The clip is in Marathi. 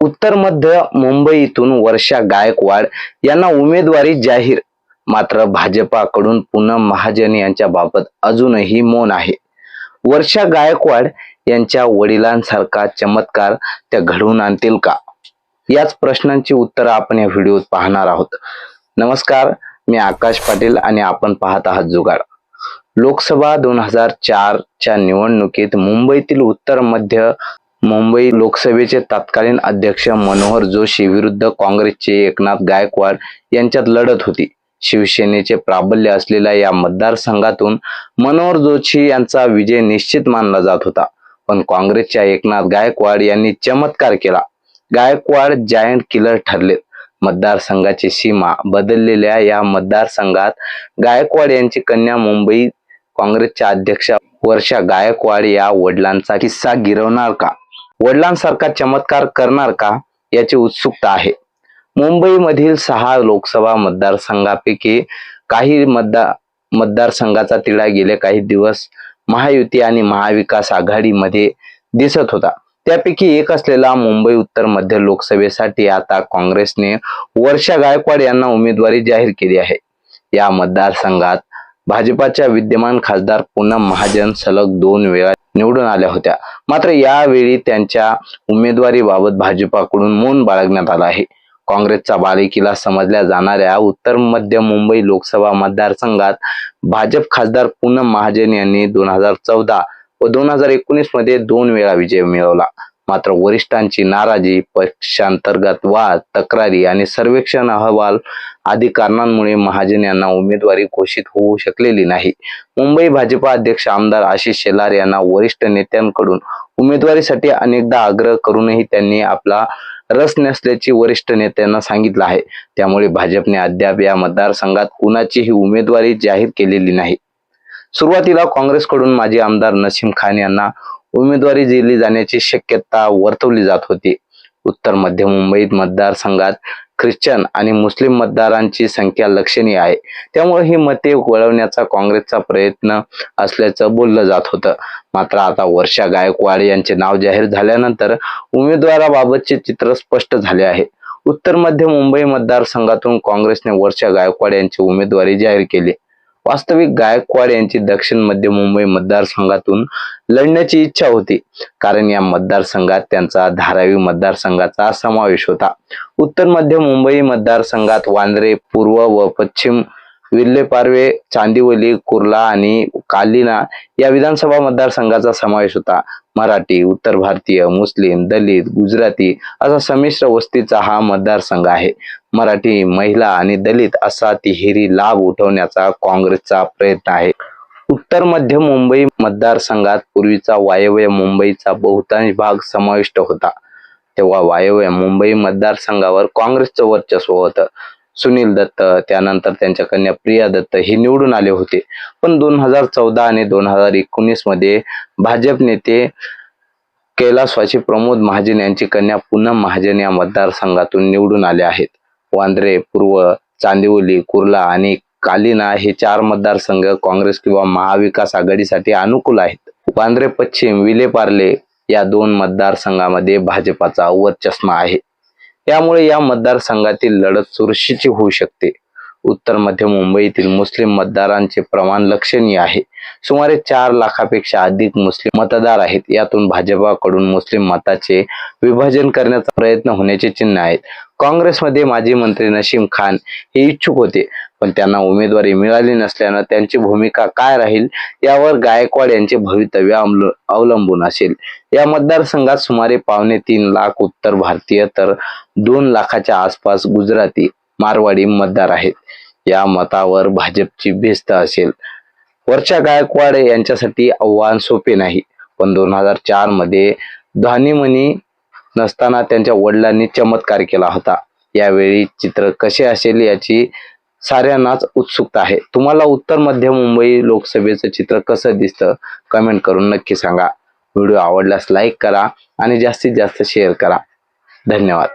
उत्तर मध्य मुंबईतून वर्षा गायकवाड यांना उमेदवारी जाहीर. मात्र भाजपाकडून पूनम महाजन यांच्या बाबत अजूनही मौन आहे. वर्षा गायकवाड यांच्या वडिलांसारखा चमत्कार त्या घडवून आणतील का? याच प्रश्नांची उत्तरं आपण या व्हिडिओत पाहणार आहोत. नमस्कार मी आकाश पाटील आणि आपण पाहत आहात जुगाड. लोकसभा दोन हजार चारच्या निवडणुकीत मुंबईतील उत्तर मध्य मुंबई लोकसभेचे तत्कालीन अध्यक्ष मनोहर जोशी विरुद्ध काँग्रेसचे एकनाथ गायकवाड यांच्यात लढत होती. शिवसेनेचे प्राबल्य असलेल्या या मतदारसंघातून मनोहर जोशी यांचा विजय निश्चित मानला जात होता. पण काँग्रेसच्या एकनाथ गायकवाड यांनी चमत्कार केला. गायकवाड जायंट किलर ठरले. मतदारसंघाची सीमा बदललेल्या या मतदारसंघात गायकवाड यांची कन्या मुंबई काँग्रेसच्या अध्यक्षा वर्षा गायकवाड या वडिलांचा किस्सा गिरवणार का? वडिलांसारखा चमत्कार करणार का याची उत्सुकता आहे. मुंबईमधील सहा लोकसभा मतदारसंघापैकी काही मतदार मतदारसंघाचा तिढा गेले काही दिवस महायुती आणि महाविकास आघाडीमध्ये दिसत होता. त्यापैकी एक असलेला मुंबई उत्तर मध्य लोकसभेसाठी आता काँग्रेसने वर्षा गायकवाड यांना उमेदवारी जाहीर केली आहे. या मतदारसंघात भाजपाच्या विद्यमान खासदार पूनम महाजन सलग दोन वेळा निवडून आल्या होत्या. मात्र यावेळी त्यांच्या उमेदवारीबाबत भाजपाकडून मौन बाळगण्यात आलं आहे. काँग्रेसचा बालेकिल्ला समजल्या जाणाऱ्या उत्तर मध्य मुंबई लोकसभा मतदारसंघात भाजप खासदार पूनम महाजन यांनी दोन हजार चौदा व दोन हजार एकोणीसमध्ये दोन वेळा विजय मिळवला. मात्र वरिष्ठांची नाराजी पक्षांतर्गत वाद तक्रारी आणि सर्वेक्षण अहवाल आदी कारणांमुळे महाजन यांना उमेदवारी घोषित होऊ शकलेली नाही. मुंबई भाजपा अध्यक्ष आमदार आशिष शेलार यांना वरिष्ठ नेत्यांकडून उमेदवारीसाठी अनेकदा आग्रह करूनही त्यांनी आपला रस नसल्याची वरिष्ठ नेत्यांना सांगितलं आहे. त्यामुळे भाजपने अद्याप या मतदारसंघात कुणाचीही उमेदवारी जाहीर केलेली नाही. सुरुवातीला काँग्रेसकडून माजी आमदार नसीम खान यांना उमेदवारी दिली जाण्याची शक्यता वर्तवली जात होती. उत्तर मध्य मुंबईत मतदारसंघात ख्रिश्चन आणि मुस्लिम मतदारांची संख्या लक्षणीय आहे. त्यामुळे ही मते वळवण्याचा काँग्रेसचा प्रयत्न असल्याचं बोललं जात होतं. मात्र आता वर्षा गायकवाड यांचे नाव जाहीर झाल्यानंतर उमेदवाराबाबतचे चित्र स्पष्ट झाले आहे. उत्तर मध्य मुंबई मतदारसंघातून काँग्रेसने वर्षा गायकवाड यांची उमेदवारी जाहीर केली. वास्तविक गायकवाड यांची दक्षिण मध्य मुंबई मतदारसंघातून लढण्याची इच्छा होती. कारण या मतदारसंघात त्यांचा धारावी मतदारसंघाचा समावेश होता. उत्तर मध्य मुंबई मतदारसंघात वांद्रे पूर्व व पश्चिम विल्हे पारवे चांदिवली कुर्ला आणि कालिना या विधानसभा मतदारसंघाचा समावेश होता. मराठी उत्तर भारतीय मुस्लिम दलित गुजराती असा संमिश्र वस्तीचा हा मतदारसंघ आहे. मराठी महिला आणि दलित असा तिहेरी लाभ उठवण्याचा काँग्रेसचा प्रयत्न आहे. उत्तर मध्य मुंबई मतदारसंघात पूर्वीचा वायव्य मुंबईचा बहुतांश भाग समाविष्ट होता. तेव्हा वायव्य मुंबई मतदारसंघावर काँग्रेसचं वर्चस्व होतं. सुनील दत्त त्यानंतर त्यांच्या कन्या प्रिया दत्त हे निवडून आले होते. पण दोन हजार चौदा आणि दोन हजार एकोणीसमध्ये भाजप नेते कैलासवासी प्रमोद महाजन यांची कन्या पूनम महाजन या मतदारसंघातून निवडून आले आहेत. वांद्रे पूर्व चांदिवली कुर्ला आणि कालिना हे चार मतदारसंघ काँग्रेस किंवा महाविकास आघाडीसाठी अनुकूल आहेत. वांद्रे पश्चिम विलेपार्ले या दोन मतदारसंघामध्ये भाजपाचा चष्मा आहे. त्यामुळे या मतदारसंघातील लढत चुरशीची होऊ शकते. उत्तर मध्य मुंबईतील मुस्लिम मतदारांचे प्रमाण लक्षणीय आहे. सुमारे चार लाखापेक्षा अधिक मुस्लिम मतदार आहेत. यातून भाजपाकडून मुस्लिम मताचे विभाजन करण्याचा प्रयत्न होण्याचे चिन्ह आहेत. काँग्रेसमध्ये माजी मंत्री नशीम खान हे इच्छुक होते पण त्यांना उमेदवारी मिळाली नसल्यानं त्यांची भूमिका काय राहील यावर गायकवाड यांचे भवितव्य अवलंबून असेल. या मतदारसंघात सुमारे पावणे तीन लाख उत्तर भारतीय तर दोन लाखाच्या आसपास गुजराती मारवाडी मतदार आहेत. या मतावर भाजपची भिस्त असेल. वर्षा गायकवाड यांच्यासाठी आव्हान सोपे नाही पण दोन हजार चारमध्ये ध्वनिमनी नसताना त्यांच्या वडिलांनी चमत्कार केला होता. यावेळी चित्र कसे असेल याची साऱ्यांनाच उत्सुकता आहे. तुम्हाला उत्तर मध्य मुंबई लोकसभेचं चित्र कसं दिसतं कमेंट करून नक्की सांगा. व्हिडिओ आवडल्यास लाईक करा आणि जास्तीत जास्त शेअर करा. धन्यवाद.